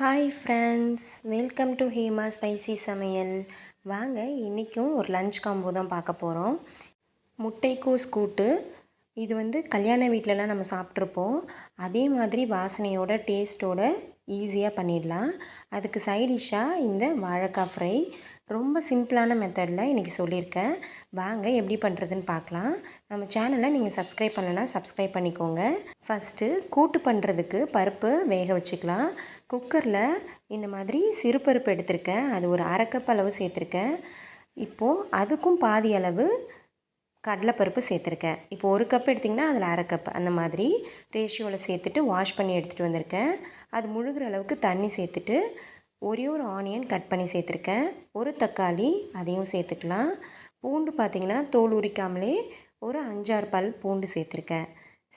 Hi friends welcome to Hema spicy சமையல் வாங்க இன்றைக்கும் ஒரு லஞ்ச் காம்போ தான் பார்க்க போகிறோம் முட்டைக்கோஸ் கூட்டு இது வந்து கல்யாண வீட்டிலலாம் நம்ம சாப்பிட்ருப்போம். அதே மாதிரி வாசனையோட டேஸ்ட்டோட ஈஸியாக பண்ணிடலாம். அதுக்கு சைடிஷ்ஷாக இந்த வாழைக்காய் ஃப்ரை ரொம்ப சிம்பிளான மெத்தடில் இன்றைக்கி சொல்லியிருக்கேன். வாங்க எப்படி பண்ணுறதுன்னு பார்க்கலாம். நம்ம சேனலை நீங்கள் சப்ஸ்கிரைப் பண்ணலைன்னா சப்ஸ்கிரைப் பண்ணிக்கோங்க. ஃபஸ்ட்டு கூட்டு பண்ணுறதுக்கு பருப்பு வேக வச்சுக்கலாம். குக்கரில் இந்த மாதிரி சிறுபருப்பு எடுத்திருக்கேன். அது ஒரு அரைக்கப் அளவு சேர்த்துருக்கேன். இப்போது அதுக்கும் பாதி அளவு கடலைப்பருப்பு சேர்த்துருக்கேன். இப்போ ஒரு கப் எடுத்திங்கன்னா அதில் அரை கப் அந்த மாதிரி ரேஷியோவில் சேர்த்துட்டு வாஷ் பண்ணி எடுத்துகிட்டு வந்திருக்கேன். அது முழுகிற அளவுக்கு தண்ணி சேர்த்துட்டு ஒரே ஒரு ஆனியன் கட் பண்ணி சேர்த்துருக்கேன். ஒரு தக்காளி அதையும் சேர்த்துக்கலாம். பூண்டு பார்த்திங்கன்னா தோல் உரிக்காமலே ஒரு அஞ்சாறு பல் பூண்டு சேர்த்துருக்கேன்.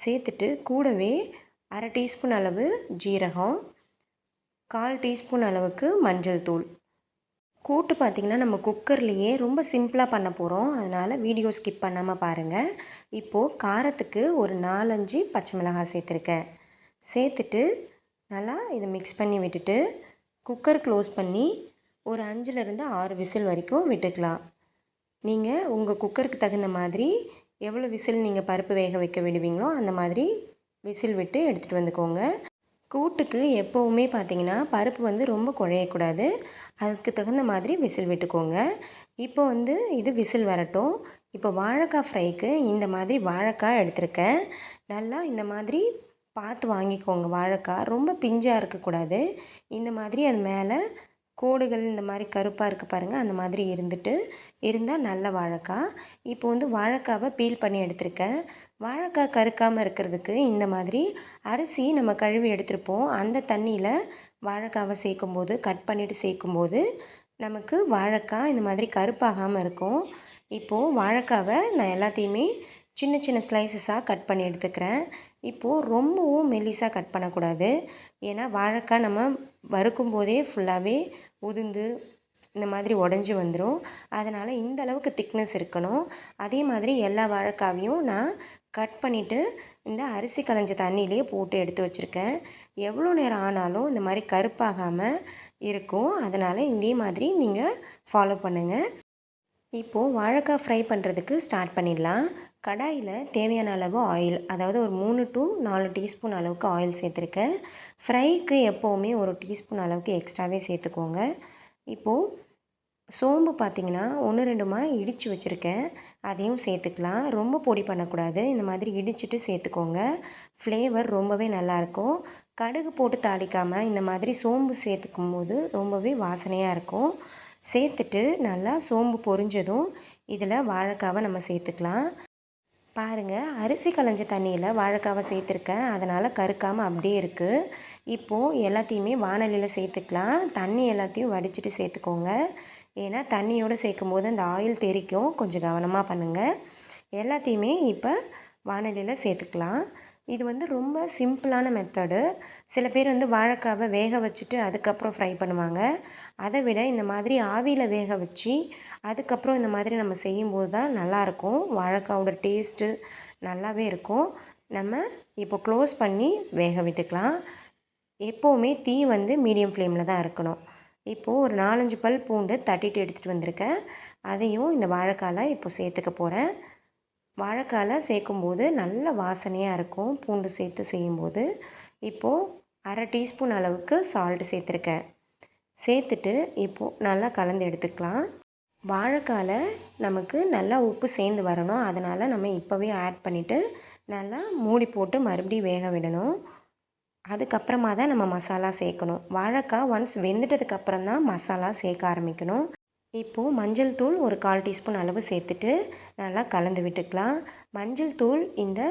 சேர்த்துட்டு கூடவே அரை டீஸ்பூன் அளவு ஜீரகம் கால் டீஸ்பூன் அளவுக்கு மஞ்சள் தூள். கூட்டு பார்த்திங்கன்னா நம்ம குக்கர்லேயே ரொம்ப சிம்பிளாக பண்ண போகிறோம் அதனால் வீடியோ ஸ்கிப் பண்ணாமல் பாருங்கள் இப்போது காரத்துக்கு ஒரு நாலஞ்சு பச்சை மிளகாய் சேர்த்துருக்கேன். சேர்த்துட்டு நல்லா இதை மிக்ஸ் பண்ணி விட்டுட்டு குக்கர் க்ளோஸ் பண்ணி ஒரு அஞ்சுலேருந்து ஆறு விசில் வரைக்கும் விட்டுக்கலாம். நீங்கள் உங்கள் குக்கருக்கு தகுந்த மாதிரி எவ்வளோ விசில் நீங்கள் பருப்பு வேக வைக்க விடுவீங்களோ அந்த மாதிரி விசில் விட்டு எடுத்துகிட்டு வந்துக்கோங்க. கூட்டுக்கு எப்போவுமே பார்த்திங்கன்னா பருப்பு வந்து ரொம்ப குழையக்கூடாது. அதுக்கு தகுந்த மாதிரி விசில் விட்டுக்கோங்க. இப்போ வந்து இது விசில் வரட்டும். இப்போ வாழைக்காய் ஃப்ரைக்கு இந்த மாதிரி வாழைக்காய் எடுத்திருக்கேன். நல்லா இந்த மாதிரி பார்த்து வாங்கிக்கோங்க வாழைக்காய். ரொம்ப பிஞ்சாக இருக்கக்கூடாது. இந்த மாதிரி அது மேலே கோடுகள் இந்த மாதிரி கருப்பாக இருக்குது பாருங்கள் அந்த மாதிரி இருந்துட்டு இருந்தால் நல்ல வாழைக்காய் இப்போ வந்து வாழைக்காவை பீல் பண்ணி எடுத்திருக்கேன். வாழைக்காய் கருக்காமல் இருக்கிறதுக்கு இந்த மாதிரி அரிசி நம்ம கழுவி எடுத்துருப்போம். அந்த தண்ணியில் வாழைக்காவை சேர்க்கும்போது கட் பண்ணிவிட்டு சேர்க்கும்போது நமக்கு வாழைக்காய் இந்த மாதிரி கருப்பாகாமல் இருக்கும். இப்போது வாழைக்காவை நான் எல்லாத்தையுமே சின்ன சின்ன ஸ்லைசஸாக கட் பண்ணி எடுத்துக்கிறேன். இப்போது ரொம்பவும் மெல்லிஸாக கட் பண்ணக்கூடாது. ஏன்னா வாழைக்காய் நம்ம வறுக்கும் போதே ஃபுல்லாகவே உதிர்ந்து இந்த மாதிரி உடஞ்சி வந்துடும் அதனால் இந்த அளவுக்கு திக்னஸ் இருக்கணும். அதே மாதிரி எல்லா வாழைக்காவையும் நான் கட் பண்ணிவிட்டு இந்த அரிசி களைஞ்ச தண்ணியிலே போட்டு எடுத்து வச்சுருக்கேன். எவ்வளோ நேரம் ஆனாலும் இந்த மாதிரி கருப்பாகாமல் இருக்கும். அதனால் இதே மாதிரி நீங்கள் ஃபாலோ பண்ணுங்கள் இப்போது வாழைக்காய் ஃப்ரை பண்ணுறதுக்கு ஸ்டார்ட் பண்ணிடலாம். கடாயில் தேவையான அளவு ஆயில் அதாவது ஒரு மூணு டு நாலு டீஸ்பூன் அளவுக்கு ஆயில் சேர்த்துருக்கேன். ஃப்ரைக்கு எப்போவுமே ஒரு டீஸ்பூன் அளவுக்கு எக்ஸ்ட்ராவே சேர்த்துக்கோங்க. இப்போது சோம்பு பார்த்திங்கன்னா ஒன்று ரெண்டுமா இடித்து வச்சுருக்கேன். அதையும் சேர்த்துக்கலாம். ரொம்ப பொடி பண்ணக்கூடாது. இந்த மாதிரி இடிச்சிட்டு சேர்த்துக்கோங்க. ஃப்ளேவர் ரொம்பவே நல்லாயிருக்கும். கடுகு போட்டு தாளிக்காமல் இந்த மாதிரி சோம்பு சேர்த்துக்கும் போது ரொம்பவே வாசனையாக இருக்கும். சேர்த்துட்டு நல்லா சோம்பு பொரிஞ்சதும் இதில் வாழைக்காவை நம்ம சேர்த்துக்கலாம். பாருங்கள் அரிசி களைஞ்ச தண்ணியில் வாழைக்காவை சேர்த்துருக்கேன். அதனால் கருக்காமல் அப்படியே இருக்குது இப்போது எல்லாத்தையுமே வானலியில் சேர்த்துக்கலாம். தண்ணி எல்லாத்தையும் வடிச்சிட்டு சேர்த்துக்கோங்க. ஏன்னா தண்ணியோடு சேர்க்கும் போது அந்த ஆயில் தெரிக்கும் கொஞ்சம் கவனமாக பண்ணுங்கள் எல்லாத்தையுமே இப்போ வானலியில் சேர்த்துக்கலாம். இது வந்து ரொம்ப சிம்பிளான மெத்தடு. சில பேர் வந்து வாழைக்காவை வேக வச்சுட்டு அதுக்கப்புறம் ஃப்ரை பண்ணுவாங்க. அதை விட இந்த மாதிரி ஆவியில் வேக வச்சு அதுக்கப்புறம் இந்த மாதிரி நம்ம செய்யும்போது தான் நல்லாயிருக்கும். வாழைக்காவோட டேஸ்ட்டு நல்லாவே இருக்கும். நம்ம இப்போ க்ளோஸ் பண்ணி வேக விட்டுக்கலாம். எப்போவுமே தீ வந்து மீடியம் ஃப்ளேமில் தான் இருக்கணும். இப்போது ஒரு நாலஞ்சு பல் பூண்டு தட்டிட்டு எடுத்துகிட்டு வந்திருக்கேன். அதையும் இந்த வாழைக்காயில் இப்போ சேர்த்துக்க போகிறேன் வாழைக்கால சேர்க்கும்போது நல்ல வாசனையாக இருக்கும். பூண்டு சேர்த்து செய்யும்போது. இப்போது அரை டீஸ்பூன் அளவுக்கு சால்ட்டு சேர்த்துருக்கேன். சேர்த்துட்டு இப்போது நல்லா கலந்து எடுத்துக்கலாம். வாழைக்கால நமக்கு நல்லா உப்பு சேர்ந்து வரணும். அதனால் நம்ம இப்போவே ஆட் பண்ணிவிட்டு நல்லா மூடி போட்டு மறுபடியும் வேக விடணும். அதுக்கப்புறமா தான் நம்ம மசாலா சேர்க்கணும். வாழைக்காய் ஒன்ஸ் வெந்துட்டதுக்கப்புறம் தான் மசாலா சேர்க்க ஆரம்பிக்கணும். இப்போது மஞ்சள் தூள் ஒரு கால் டீஸ்பூன் அளவு சேர்த்துட்டு நல்லா கலந்து விட்டுக்கலாம். மஞ்சள் தூள் இந்த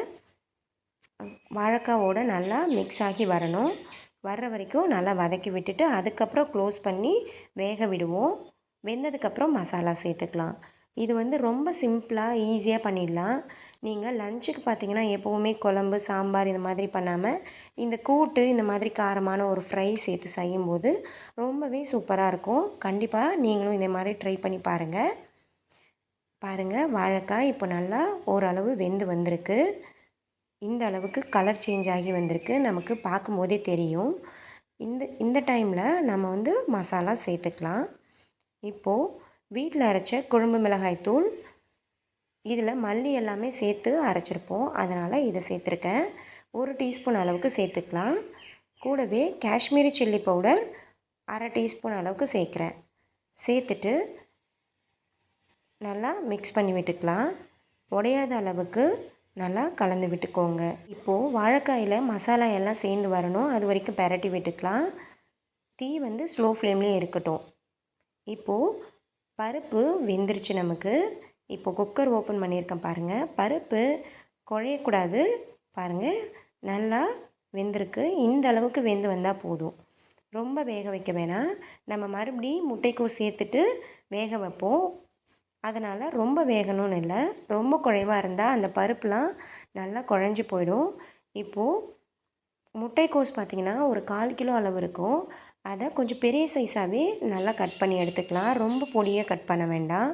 வாழைக்காவோட நல்லா மிக்ஸ் ஆகி வரணும். வர்ற வரைக்கும் நல்லா வதக்கி விட்டுட்டு அதுக்கப்புறம் க்ளோஸ் பண்ணி வேக விடுவோம். வெந்ததுக்கப்புறம் மசாலா சேர்த்துக்கலாம். இது வந்து ரொம்ப சிம்பிளாக ஈஸியாக பண்ணிடலாம். நீங்கள் லஞ்சுக்கு பார்த்தீங்கன்னா எப்போவுமே குழம்பு சாம்பார் இந்த மாதிரி பண்ணாமல் இந்த கூட்டு இந்த மாதிரி காரமான ஒரு ஃப்ரை சேர்த்து செய்யும்போது ரொம்பவே சூப்பராக இருக்கும். கண்டிப்பாக நீங்களும் இந்த மாதிரி ட்ரை பண்ணி பாருங்கள் பாருங்கள் வாழைக்காய் இப்போ நல்லா ஓரளவு வெந்து வந்திருக்கு. இந்த அளவுக்கு கலர் சேஞ்ச் ஆகி வந்திருக்கு. நமக்கு பார்க்கும்போதே தெரியும். இந்த இந்த டைமில் நம்ம வந்து மசாலா சேர்த்துக்கலாம். இப்போது வீட்டில் அரைச்ச குழம்பு மிளகாய் தூள் இதில் மல்லி எல்லாமே சேர்த்து அரைச்சிருப்போம். அதனால் இதை சேர்த்துருக்கேன். ஒரு டீஸ்பூன் அளவுக்கு சேர்த்துக்கலாம். கூடவே காஷ்மீரி சில்லி பவுடர் அரை டீஸ்பூன் அளவுக்கு சேர்க்குறேன். சேர்த்துட்டு நல்லா மிக்ஸ் பண்ணி விட்டுக்கலாம். உடையாத அளவுக்கு நல்லா கலந்து விட்டுக்கோங்க. இப்போது வாழைக்காயில் மசாலா எல்லாம் சேர்ந்து வரணும். அது வரைக்கும் பரட்டி விட்டுக்கலாம். தீ வந்து ஸ்லோ ஃப்ளேம்லேயே இருக்கட்டும். இப்போது பருப்பு வெந்துருச்சு நமக்கு. இப்போ குக்கர் ஓப்பன் பண்ணியிருக்கேன் பாருங்கள் பருப்பு குழையக்கூடாது. பாருங்கள் நல்லா வெந்திருக்கு. இந்த அளவுக்கு வெந்து வந்தால் போதும். ரொம்ப வேக வைக்க வேணாம். நம்ம மறுபடியும் முட்டைக்கோஸ் சேர்த்துட்டு வேக வைப்போம். அதனால் ரொம்ப வேகணும்னு இல்லை. ரொம்ப குறைவாக இருந்தால் அந்த பருப்புலாம் நல்லா குழஞ்சி போயிடும். இப்போது முட்டைக்கோஸ் பார்த்திங்கன்னா ஒரு கால் கிலோ அளவு இருக்கும். அதை கொஞ்சம் பெரிய சைஸாகவே நல்லா கட் பண்ணி எடுத்துக்கலாம். ரொம்ப பொடியாக கட் பண்ண வேண்டாம்.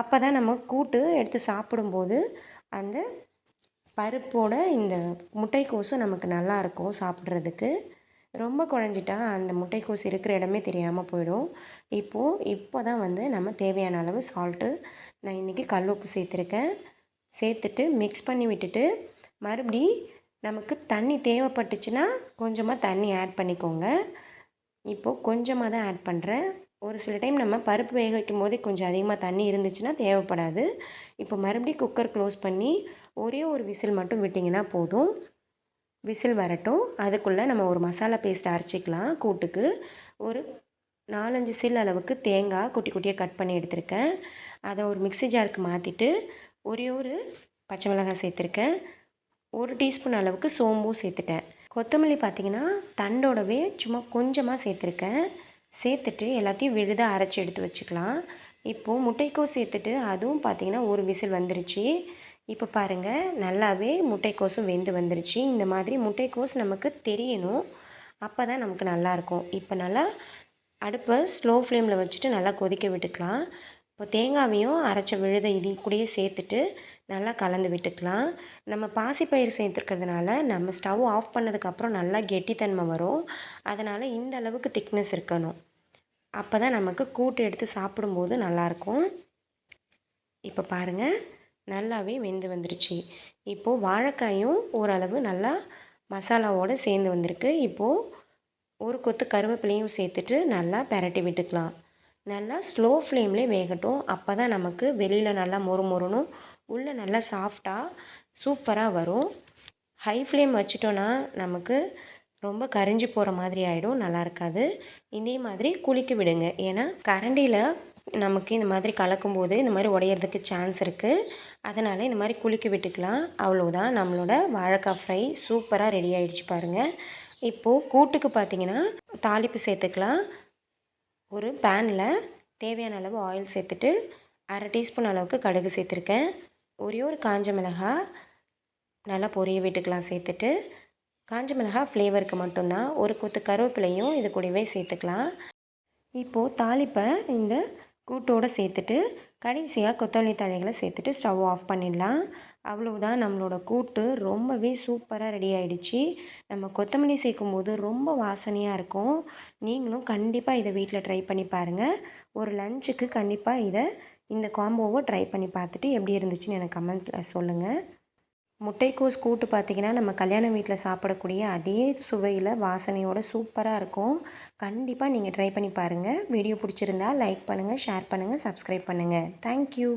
அப்போ தான் நம்ம கூட்டு எடுத்து சாப்பிடும்போது அந்த பருப்போட இந்த முட்டைக்கோஸும் நமக்கு நல்லாயிருக்கும் சாப்பிட்றதுக்கு. ரொம்ப குழஞ்சிட்டா அந்த முட்டைக்கோஸ் இருக்கிற இடமே தெரியாமல் போயிடும். இப்போது இப்போ தான் வந்து நம்ம தேவையான அளவு சால்ட்டு நான் இன்றைக்கி கல் உப்பு சேர்த்துருக்கேன். சேர்த்துட்டு மிக்ஸ் பண்ணி விட்டுட்டு மறுபடி நமக்கு தண்ணி தேவைப்பட்டுச்சுன்னா கொஞ்சமாக தண்ணி ஆட் பண்ணிக்கோங்க. இப்போது கொஞ்சமாக தான் ஆட் பண்ணுறேன் ஒரு சில டைம் நம்ம பருப்பு வேக வைக்கும் போதே கொஞ்சம் அதிகமாக தண்ணி இருந்துச்சுன்னா தேவைப்படாது. இப்போ மறுபடியும் குக்கர் க்ளோஸ் பண்ணி ஒரே ஒரு விசில் மட்டும் விட்டிங்கன்னா போதும். விசில் வரட்டும். அதுக்குள்ளே நம்ம ஒரு மசாலா பேஸ்ட் அரைச்சிக்கலாம் கூட்டுக்கு. ஒரு நாலஞ்சு சில் அளவுக்கு தேங்காய் குட்டி குட்டியாக கட் பண்ணி எடுத்திருக்கேன். அதை ஒரு மிக்சி ஜாருக்கு மாற்றிட்டு ஒரே ஒரு பச்சை மிளகாய் சேர்த்துருக்கேன். ஒரு டீஸ்பூன் அளவுக்கு சோம்பும் சேர்த்துட்டேன். கொத்தமல்லி பார்த்திங்கன்னா தண்டோடவே சும்மா கொஞ்சமாக சேர்த்துருக்கேன். சேர்த்துட்டு எல்லாத்தையும் விழுதாக அரைச்சி எடுத்து வச்சுக்கலாம். இப்போது முட்டைக்கோஸ் சேர்த்துட்டு அதுவும் பார்த்திங்கன்னா ஒரு விசில் வந்துருச்சு. இப்போ பாருங்கள் நல்லாவே முட்டைக்கோஸும் வெந்து வந்துருச்சு. இந்த மாதிரி முட்டைக்கோஸ் நமக்கு தெரியணும். அப்போ தான் நமக்கு நல்லாயிருக்கும் இப்போ நல்லா அடுப்பை ஸ்லோ ஃப்ளேமில் வச்சுட்டு நல்லா கொதிக்க விட்டுக்கலாம். இப்போ தேங்காவையும் அரைச்ச விழுத இது கூடயே சேர்த்துட்டு நல்லா கலந்து விட்டுக்கலாம். நம்ம பாசிப்பயிர் சேர்த்துருக்கிறதுனால நம்ம ஸ்டவ் ஆஃப் பண்ணதுக்கப்புறம் நல்லா கெட்டித்தன்மை வரும். அதனால் இந்த அளவுக்கு திக்னஸ் இருக்கணும். அப்போ தான் நமக்கு கூட்டு எடுத்து சாப்பிடும்போது நல்லாயிருக்கும். இப்போ பாருங்கள் நல்லாவே வெந்து வந்துருச்சு. இப்போது வாழைக்காயும் ஓரளவு நல்லா மசாலாவோடு சேர்ந்து வந்திருக்கு. இப்போது ஒரு கொத்து கருவேப்பிலையும் சேர்த்துட்டு நல்லா பெரட்டி விட்டுக்கலாம். நல்லா ஸ்லோ ஃப்ளேம்லேயே வேகட்டும். அப்போ தான் நமக்கு வெளியில் நல்லா மொறு மொறுனும் உள்ளே நல்லா சாஃப்டாக சூப்பராக வரும். ஹை ஃப்ளேம் வச்சிட்டோன்னா நமக்கு ரொம்ப கரிஞ்சு போகிற மாதிரி ஆகிடும் நல்லா இருக்காது. இதே மாதிரி குளிக்க விடுங்க. ஏன்னா கரண்டியில் நமக்கு இந்த மாதிரி கலக்கும்போது இந்த மாதிரி உடையிறதுக்கு சான்ஸ் இருக்குது அதனால் இந்த மாதிரி குலுக்கி விட்டுக்கலாம். அவ்வளோதான் நம்மளோட வாழைக்காய் ஃப்ரை சூப்பராக ரெடி ஆகிடுச்சு பாருங்கள் இப்போது கூட்டுக்கு பார்த்திங்கன்னா தாளிப்பு சேர்த்துக்கலாம். ஒரு பேனில் தேவையான அளவு ஆயில் சேர்த்துட்டு அரை டீஸ்பூன் அளவுக்கு கடுகு சேர்த்துருக்கேன். ஒரே ஒரு காஞ்ச மிளகாய் நல்லா பொரிய விட்டுக்கலாம் சேர்த்துட்டு காஞ்ச மிளகாய் ஃப்ளேவருக்கு மட்டும்தான். ஒரு கொத்து கருவேப்பிலையும் இது கூடவே சேர்த்துக்கலாம். இப்போது தாளிப்பை இந்த கூட்டோடு சேர்த்துட்டு கடைசியாக கொத்தமல்லி தழைகளை சேர்த்துட்டு ஸ்டவ் ஆஃப் பண்ணிடலாம். அவ்வளவுதான் நம்மளோட கூட்டு. ரொம்பவே சூப்பராக ரெடி ஆகிடுச்சு நம்ம கொத்தமல்லி சேர்க்கும் போது ரொம்ப வாசனையாக இருக்கும். நீங்களும் கண்டிப்பாக இதை வீட்டில் ட்ரை பண்ணி பாருங்கள் ஒரு லஞ்சுக்கு கண்டிப்பாக இதை இந்த காம்போவை ட்ரை பண்ணி பார்த்துட்டு எப்படி இருந்துச்சுன்னு எனக்கு கமெண்ட்ஸில் சொல்லுங்கள் முட்டைக்கோஸ் கூட்டு பார்த்திங்கன்னா நம்ம கல்யாண வீட்டில் சாப்பிடக்கூடிய அதே சுவையில் வாசனையோட சூப்பராக இருக்கும். கண்டிப்பாக நீங்கள் ட்ரை பண்ணி பாருங்கள் வீடியோ பிடிச்சிருந்தா லைக் பண்ணுங்கள் ஷேர் பண்ணுங்கள் சப்ஸ்கிரைப் பண்ணுங்கள் தேங்க்யூ